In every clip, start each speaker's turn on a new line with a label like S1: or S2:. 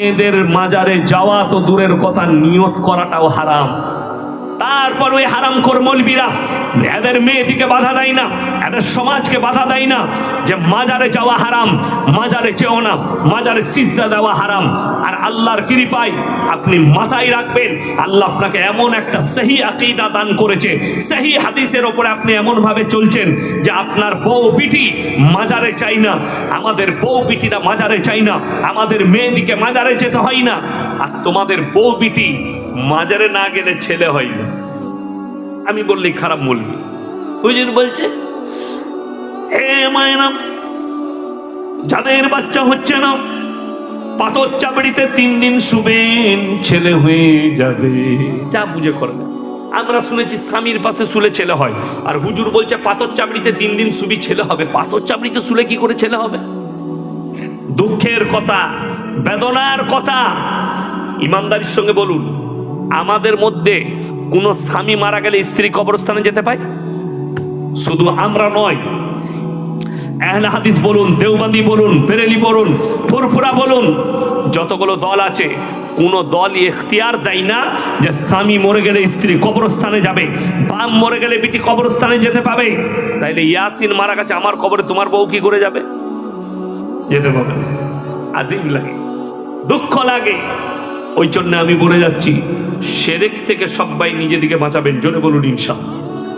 S1: এদের মাজারে যাওয়া তো দূরের কথা নিয়ত করাটাও হারাম। তারপর ওই হারাম কর মলবিরা, এদের মেয়েদিকে বাধা দেয় না, এদের সমাজকে বাধা দেয় না যে মাজারে যাওয়া হারাম, মাজারে চেও না, মাজারে সিজদা দেওয়া হারাম। আর আল্লাহর কৃপায় আপনি মাথায় রাখবেন, আল্লাহ আপনাকে এমন একটা সহি আকিদা দান করেছে, সহি হাদিসের ওপরে আপনি এমন ভাবে চলছেন যে আপনার বউ বিটি মাজারে চাই না, আমাদের বউ বিটিরা মাজারে চাই না, আমাদের মেয়েদিকে মাজারে যেতে হয় না, আর তোমাদের বউ বিটি মাজারে না গেলে ছেলে হয় না। আমি বললি, খারাপ বলবি। হুজুর বলছে হে মায়না যাদের বাচ্চা হচ্ছে না, পাথর চাপড়িতে তিন দিন শুবেন, ছেলে হয়ে যাবে। যা বুঝে করবে আমরা শুনেছি স্বামীর পাশে শুলে ছেলে হয়, আর হুজুর বলছে, পাথর চাপড়িতে তিন দিন শুবি, ছেলে হবে। পাথর চাপড়িতে শুলে কি করে ছেলে হবে? দুঃখের কথা, বেদনার কথা। ইমানদারির সঙ্গে বলুন, আমাদের মধ্যে কোনো স্বামী মারা গেলে স্ত্রী কবরস্থানে যেতে পায়? শুধু আমরা নয়। আহলে হাদিস বলুন, দেওবান্দি বলুন, বেরেলি বলুন, ফুরফুরা বলুন, যতগুলো দল আছে, কোন দল এখতিয়ার দেয় না যে স্বামী মরে গেলে স্ত্রী কবরস্থানে যাবে বাম মরে গেলে বিটি কবরস্থানে যেতে পাবে। তাইলে ইয়াসিন মারা গেছে, আমার কবরে তোমার বউ কি করে যাবে? যেতে পাবে। আজিব লাগে, দুঃখ লাগে। ওই জন্য আমি বলে যাচ্ছি সেরেক থেকে সবাই নিজেদিকে বাঁচাবেন, জোরে বলুন ইনশা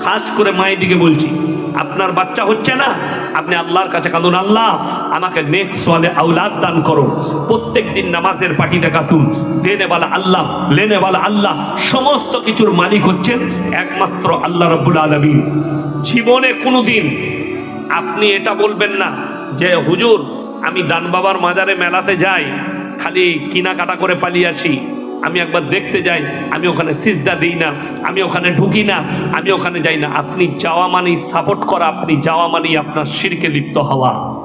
S1: খাস করে মায়ের দিকে বলছি, আপনার বাচ্চা হচ্ছে না? আপনি আল্লাহর কাছে কাঁদুন, আল্লাহ, আমাকে নেক্সট সোয়ালে আউলাদ দান করো। প্রত্যেক দিন নামাজের পাটিটা কাতুন দেনেওয়ালা আল্লাহ লেনেওয়ালা আল্লাহ, সমস্ত কিছুর মালিক হচ্ছেন একমাত্র আল্লাহ রব্বুল আলমিন। জীবনে কোনোদিন আপনি এটা বলবেন না যে, হুজুর, আমি দান বাবার মাজারে মেলাতে যাই খালি কিনাকাটা করে পালিয়ে আসি। আমি একবার দেখতে যাই, আমি ওখানে সিজদা দিই না, আমি ওখানে ঢুকি না, আমি ওখানে যাই না। আপনি যাওয়া মানেই সাপোর্ট করা, আপনি যাওয়া মানেই আপনার শিরকে লিপ্ত হওয়া।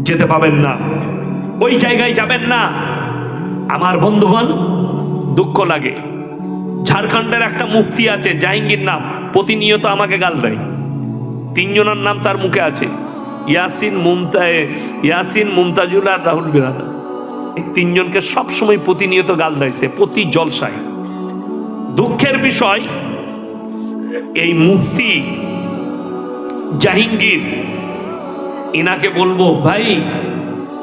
S1: যেতে পাবেন না। ওই জায়গায় যাবেন না। আমার বন্ধুগণ, দুঃখ লাগে। ঝাড়খণ্ডের একটা মুফতি আছে, জাহাঙ্গীর নাম। প্রতিনিয়ত আমাকে গাল দেয়। তিনজনের নাম তার মুখে আছে। ইয়াসিন মুমতা ইয়াসিন মুমতাজুল আর রাহুল বিরাদা এই তিনজনকে সবসময় প্রতিনিয়ত গাল দিয়েছে, প্রতি জলসায়। দুঃখের বিষয়, এই মুফতি জাহিঙ্গীর ইনাকে বলব, ভাই,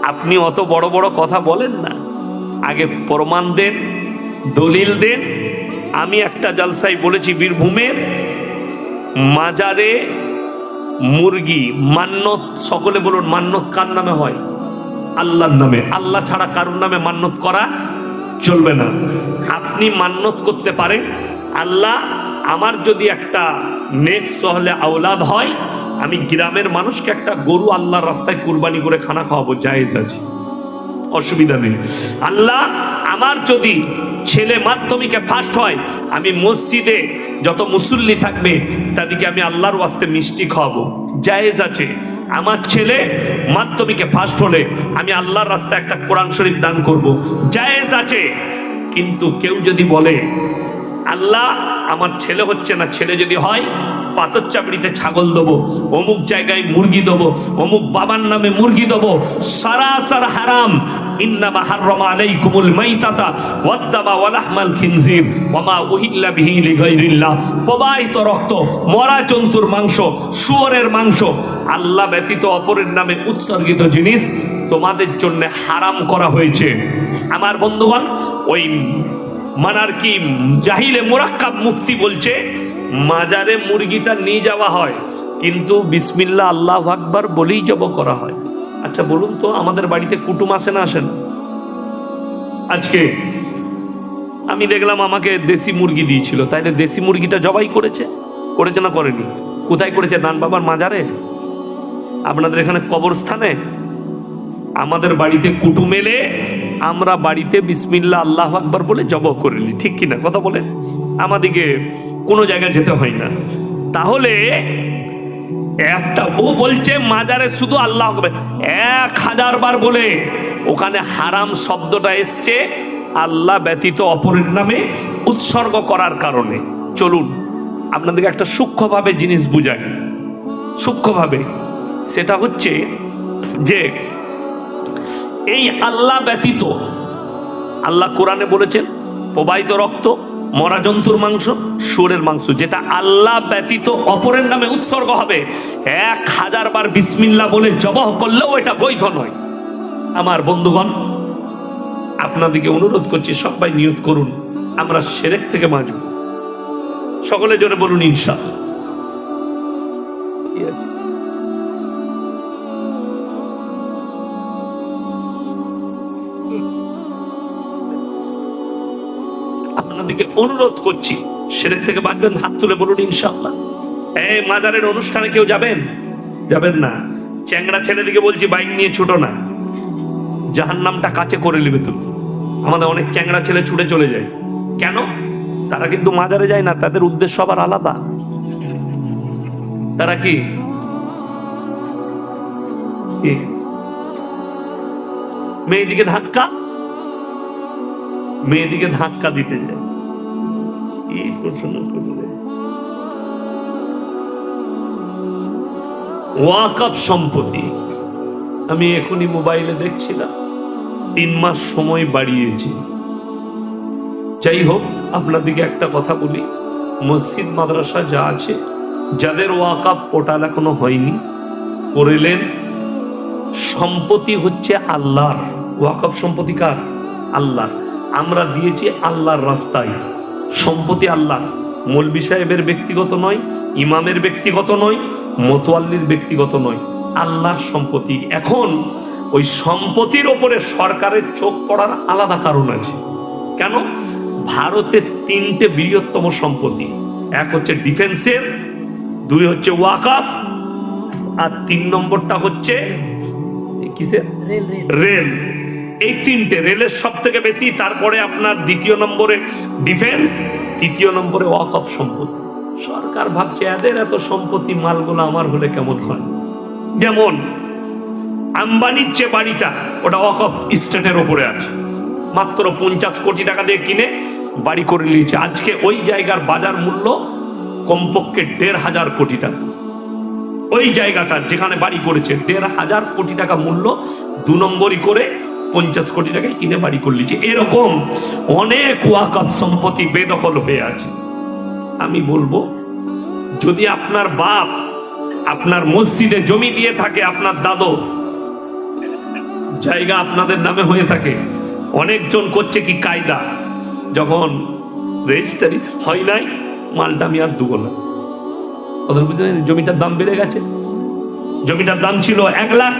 S1: আপনি অত বড় বড় কথা বলেন না। আগে প্রমাণ দেন, দলিল দেন। আমি একটা জালসায় বলেছি বীরভূমের মাজারে মুরগি, মান্নত, সকলে বলুন মান্নত কার নামে হয়? আল্লাহর নামে। আল্লাহ ছাড়া কারোর নামে মান্নত করা চলবে না। আপনি মান্নত করতে পারেন। আল্লাহ আমার যদি একটা নেক্সট সহলে আওলাদ হয়, আমি গ্রামের মানুষকে একটা গরু আল্লাহর রাস্তায় কুরবানি করে খানা খাওয়াবো, জায়েজ আছে। অসুবিধা নেই। আল্লাহ আমার যদি ছেলে মাধ্যমিকে ফার্স্ট হয়, আমি মসজিদে যত মুসল্লি থাকবে, তাদেরকে আমি আল্লাহর ওয়াস্তে মিষ্টি খাওয়াবো। জায়েজ আছে। আমার ছেলে মাধ্যমিকে ফার্স্ট হলে আমি আল্লাহর রাস্তায় একটা কোরআন শরীফ দান করব। জায়েজ আছে। কিন্তু কেউ যদি বলে, আল্লাহ আমার ছেলে হচ্ছে না, ছেলে যদি হয় পাথর চাপড়িতে ছাগল দেবো, অমুক জায়গায় মুরগি দেবো, অমুক বাবার নামে মুরগি দেবো, সারাসার হারাম। বিহি প্রবাহিত রক্ত, মরা জন্তুর মাংস মাংস ব্যতীত অপরের নামে উৎসর্গিত জিনিস তোমাদের জন্য হারাম করা হয়েছে। আমার বন্ধুগণ, ওই মানার কি জাহিলে মোরাক্কাব মুক্তি বলছে, মাজারে মুরগিটা নিয়ে যাওয়া হয়, কিন্তু বিসমিল্লা আল্লাহ আকবার বলেই জব করা হয়। আচ্ছা বলুন তো, আমাদের বাড়িতে কুটুম আসে না আসে না? আজকে আমি দেখলাম আমাকে দেশি মুরগি দিয়েছিল, তাইলে দেশি মুরগিটা জবাই করেছে? করেছে না করেনি? কোথায় করেছে? দান বাবার মাজারে? আপনাদের এখানে কবরস্থানে? আমাদের বাড়িতে কুটুম এলে আমরা বাড়িতে বিসমিল্লা আল্লাহ আকবার বলে জবহ করে নিই, ঠিক কিনা কথা বলে আমাদিকে কোনো জায়গায় যেতে হয় না। তাহলে একটা ও বলছে, মাজারে শুধু আল্লাহ এক হাজার বার বলে, ওখানে হারাম শব্দটা এসছে, আল্লাহ ব্যতীত অপরের নামে উৎসর্গ করার কারণে। চলুন, আপনাদেরকে একটা সূক্ষ্মভাবে জিনিস বুঝাই। সূক্ষ্মভাবে, সেটা হচ্ছে যে এই আল্লাহ ব্যতীত। আল্লাহ কোরআনে বলেছেন, প্রবাহিত রক্ত মরা জন্তুর মাংস সুরের মাংস, যেটা আল্লাহ ব্যতীত অপরের নামে উৎসর্গ হবে। এক হাজার বার বিসমিল্লা বলে জবহ করলেও এটা বৈধ নয়। আমার বন্ধুগণ, আপনাদেরকে অনুরোধ করছি, সবাই নিয়ত করুন, আমরা সেরেক থেকে বাঁচব সকলে জোরে বলুন ইনশা আপনাদেরকে অনুরোধ করছি সেরেক থেকে বাঁচবেন হাত তুলে বলুন ইনশাআল্লাহ। এই মাজারের অনুষ্ঠানে কেউ যাবেন? যাবেন না। চ্যাংড়া ছেলেদিকে বলছি, বাইক নিয়ে ছুটো না। জাহান নামটা কাছে করে নেবে তুমি। আমাদের অনেক চ্যাংড়া ছেলে ছুটে চলে যায়। কেন? তারা কিন্তু মাজারে যায় না, তাদের উদ্দেশ্য আবার আলাদা। তারা কি? মেয়েদিকে ধাক্কা? মেয়েদিকে ধাক্কা দিতে যায়। কি প্রশ্ন করবে। ওয়াকআপ সম্পত্তি। আমি এখনই মোবাইলে দেখছিলাম, তিন মাস সময় বাড়িয়েছি। যাই হোক, আপনাদেরকে একটা কথা বলি। মসজিদ, মাদ্রাসা যা আছে, যাদের ওয়াকাপ পোর্টাল এখনও হয়নি, করিলেন, সম্পত্তি হচ্ছে আল্লাহর। ওয়াকফ সম্পত্তি কার? আল্লাহ আমরা দিয়েছি আল্লাহর রাস্তায়। সম্পত্তি আল্লাহ। মৌলবি সাহেবের ব্যক্তিগত নয় ইমামের ব্যক্তিগত নয় মতোয়াল্লির ব্যক্তিগত নয়। আল্লাহর সম্পত্তি। এখন ওই সম্পত্তির ওপরে সরকারের চোখ পড়ার আলাদা কারণ আছে। কেন? ভারতের তিনটে বৃহত্তম সম্পত্তি। এক হচ্ছে ডিফেন্সের দুই হচ্ছে ওয়াকাপ আর তিন নম্বরটা হচ্ছে কিসের?
S2: Rail rail.
S1: রেল। এই তিনটে রেলের সব থেকে বেশি, তারপরে আপনার দ্বিতীয় নম্বরে ডিফেন্স তৃতীয় নম্বরে ওয়াকফ সম্পত্তি। সরকার ভাবছে, এদের এত সম্পত্তি, মালগুলো আমার হলে কেমন হয়? যেমন, আম্বানির যে বাড়িটা, ওটা ওয়াকফ স্টেটের ওপরে আছে। মাত্র পঞ্চাশ কোটি টাকা দিয়ে কিনে বাড়ি করে নিয়েছে। আজকে ওই জায়গার বাজার মূল্য কমপক্ষে দেড় হাজার কোটি টাকা। ওই জায়গাটা যেখানে বাড়ি করেছে, দেড় হাজার কোটি টাকা মূল্য দু নম্বরই করে পঞ্চাশ কোটি টাকায় কিনে বাড়ি করে যে এরকম অনেক ওয়াকফ সম্পত্তি বেদখল হয়ে আছে। আমি বলব, যদি আপনার বাপ আপনার মসজিদে জমি দিয়ে থাকে, আপনার দাদু, জায়গা আপনাদের নামে হয়ে থাকে, অনেকজন করছে কি কায়দা? যখন রেজিস্টারি হয় নাই, মালটা আমি আর দুবো না? জমিটার দাম বেড়ে গেছে। জমিটার দাম ছিল এক লাখ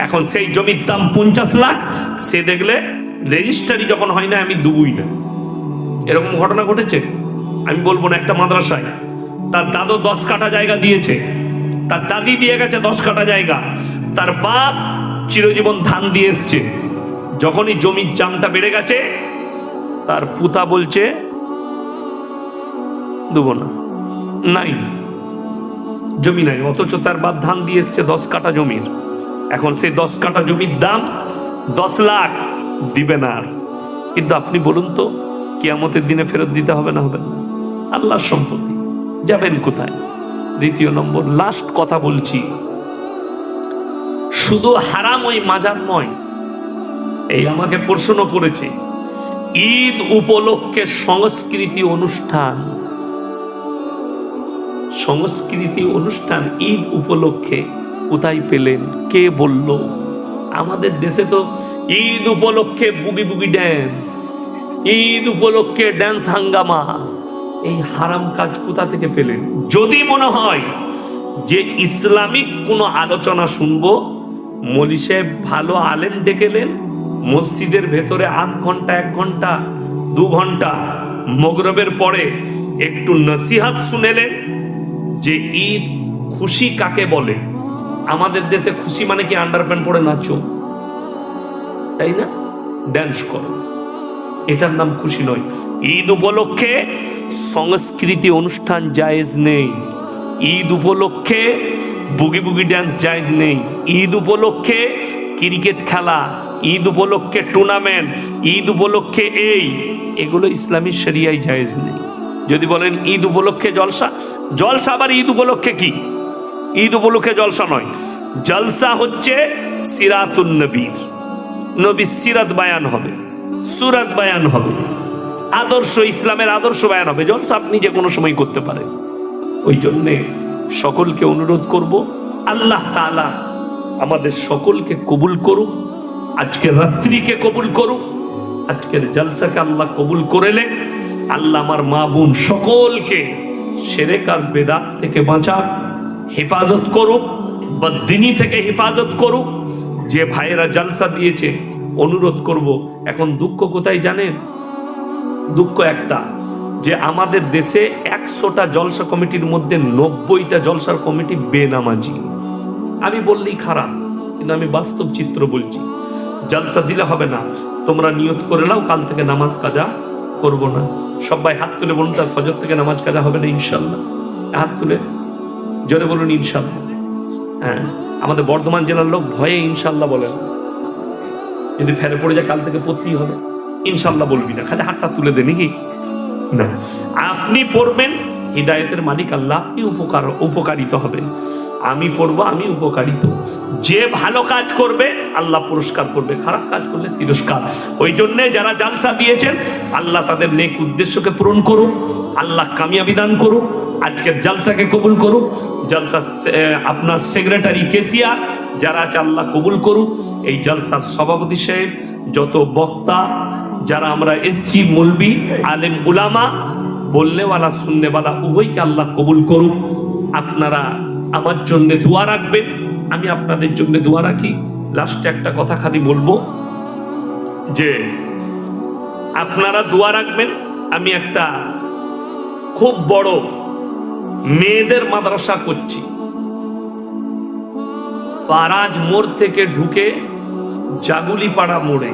S1: এখন সেই জমির দাম পঞ্চাশ লাখ, সে দেখলে রেজিস্ট্রারি যখন হয় না, আমি দুবই না। এরকম ঘটনা ঘটেছে? আমি বলব না, একটা মাদ্রাসায়। তার দাদু দশ কাঠা জায়গা দিয়েছে। তার দাদি দিয়ে গেছে দশ কাঠা জায়গা। তার বাপ চিরজীবন ধান দিয়ে এসছে। যখনই জমির জামটা বেড়ে গেছে, তার পুতা বলছে দেবো না। নাই। জমি নাই, অথচ তার বাপ ধান দিয়ে এসছে দশ কাঠা জমির। এখন সেই দশ কাঠা জমির দাম দশ লাখ দিবে না কিন্তু আপনি বলুন তো, কিয়ামতের দিনে ফেরত দিতে হবে না হবে না? আল্লাহর সম্পত্তি। যাবেন কোথায়? দ্বিতীয় নম্বর লাস্ট কথা বলছি। শুধু হারাম ওই মাজার নয়, এই আমাকে প্রশ্ন করেছে, ঈদ উপলক্ষে সংস্কৃতি অনুষ্ঠান। সংস্কৃতি অনুষ্ঠান ঈদ উপলক্ষে কোথায় পেলেন? কে বলল? আমাদের দেশে তো ঈদ উপলক্ষে বুগি বুগি ড্যান্স ঈদ উপলক্ষে ড্যান্স হাঙ্গামা। এই হারাম কাজ কোথা থেকে পেলেন? যদি মনে হয় যে ইসলামিক কোনো আলোচনা শুনব, মলি সাহেব ভালো আলেম ডেকেলেন মসজিদের ভেতরে আধ ঘণ্টা, এক ঘণ্টা, দু ঘণ্টা, মগরবের পরে একটু নসিহাত শুনেলেন যে ঈদ খুশি কাকে বলে? আমাদের দেশে খুশি মানে কি আন্ডারপ্যান্ট পরে নাচো? তাই না? ড্যান্স করো। এটার নাম খুশি নয়। ঈদ উপলক্ষে সংস্কৃতি অনুষ্ঠান জায়েজ নেই। ঈদ উপলক্ষে বুগি বুগি ড্যান্স জায়েজ নেই। ঈদ উপলক্ষে ক্রিকেট খেলা। ঈদ উপলক্ষে টুর্নামেন্ট ঈদ উপলক্ষে এই। এগুলো ইসলামী শরিয়ায় জায়েজ নেই। যদি বলেন ঈদ উপলক্ষে জলসা জলসা আবার ঈদ উপলক্ষে কি? ঈদ উপলক্ষে জলসা নয়। জলসা হচ্ছে সিরাতুন নবীর। নবী সিরাত বায়ান হবে, সুরাত বায়ান হবে। আদর্শ ইসলামের আদর্শ বায়ান হবে। জলসা আপনি যে কোনো সময় করতে পারেন। ওই জন্যে সকলকে অনুরোধ করব, আল্লাহ তাআলা আমাদের সকলকে কবুল করুক, আজকের রাত্রিকে কবুল করুক, আজকের জলসাকে আল্লাহ কবুল করেলে আল্লাহ আমার মা বোন সকলকে সেরেক আর বেদাত থেকে বাঁচাক। হেফাজত করুক, বা দিনী থেকে হেফাজত করুক, যে ভাইয়েরা জলসা দিয়েছে, অনুরোধ করব, এখন দুঃখ কোথায় জানেন? দুঃখ একটা, যে আমাদের দেশে একশোটা জলসা কমিটির মধ্যে নব্বইটা জলসার কমিটি বেনামাজি। আমি বললেই খারাপ, কিন্তু আমি বাস্তব চিত্র বলছি। জলসা দিলে হবে না, তোমরা নিয়ত করে নাও, কাল থেকে নামাজ কাজা করব না। সবাই হাত তুলে বলুন, তার ফজর থেকে নামাজ কাজা হবে না, ইনশাল্লাহ। হাত তুলে জোরে বলুন ইনশাল্লাহ হ্যাঁ আমাদের বর্ধমান জেলার লোক ভয়ে ইনশাল্লাহ বলেন। যদি ফেরে পড়ে যায়, কাল থেকে পড়তেই হবে। ইনশাল্লাহ বলবি না, খালি হাতটা তুলে দে নাকি? না। আপনি পড়বেন, হৃদায়তের মালিক আল্লাহ আপনি উপকার, উপকারিত হবেন আমি পড়ব, আমি উপকারিত। যে ভালো কাজ করবে, আল্লাহ পুরস্কার করবে। খারাপ কাজ করলে তিরস্কার। ওই জন্যে যারা জালসা দিয়েছেন, আল্লাহ তাদের নেক উদ্দেশ্যকে পূরণ করুক, আল্লাহ কামিয়াবি দান করুক। আজকের জালসাকে কবুল করুক। জালসা আপনার সেক্রেটারি কেসিয়া যারা আছে, আল্লাহ কবুল করুক। এই জালসার সভাপতি সাহেব, যত বক্তা, যারা আমরা এসছি মুলবি, আলেম উলামা, বললেওয়ালা শুননেওয়ালা উভয়কে আল্লাহ কবুল করুক। আপনারা আমার জন্য দোয়া রাখবেন। আমি আপনাদের জন্য দোয়া রাখি। লাস্টে একটা কথা খালি বলব, যে আপনারা দোয়া রাখবেন। আমি একটা খুব বড় মেয়েদের মাদ্রাসা করছি। পারাজ মোড় থেকে ঢুকে জাগুলিপাড়া মোড়ে।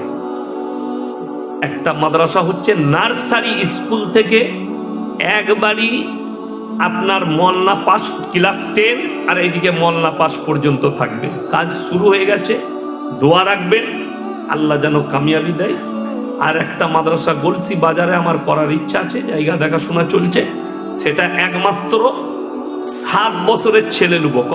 S1: একটা মাদ্রাসা হচ্ছে নার্সারি স্কুল থেকে একবারই আপনার মলনা পাস ক্লাস টেন আর এদিকে মলনা পাস পর্যন্ত থাকবে। কাজ শুরু হয়ে গেছে, দোয়া রাখবেন, আল্লাহ যেন কামিয়াবি দেয়। আর একটা মাদ্রাসা গলসি বাজারে আমার করার ইচ্ছা আছে, জায়গা দেখাশোনা চলছে। সেটা একমাত্র সাত বছরের ছেলে নেব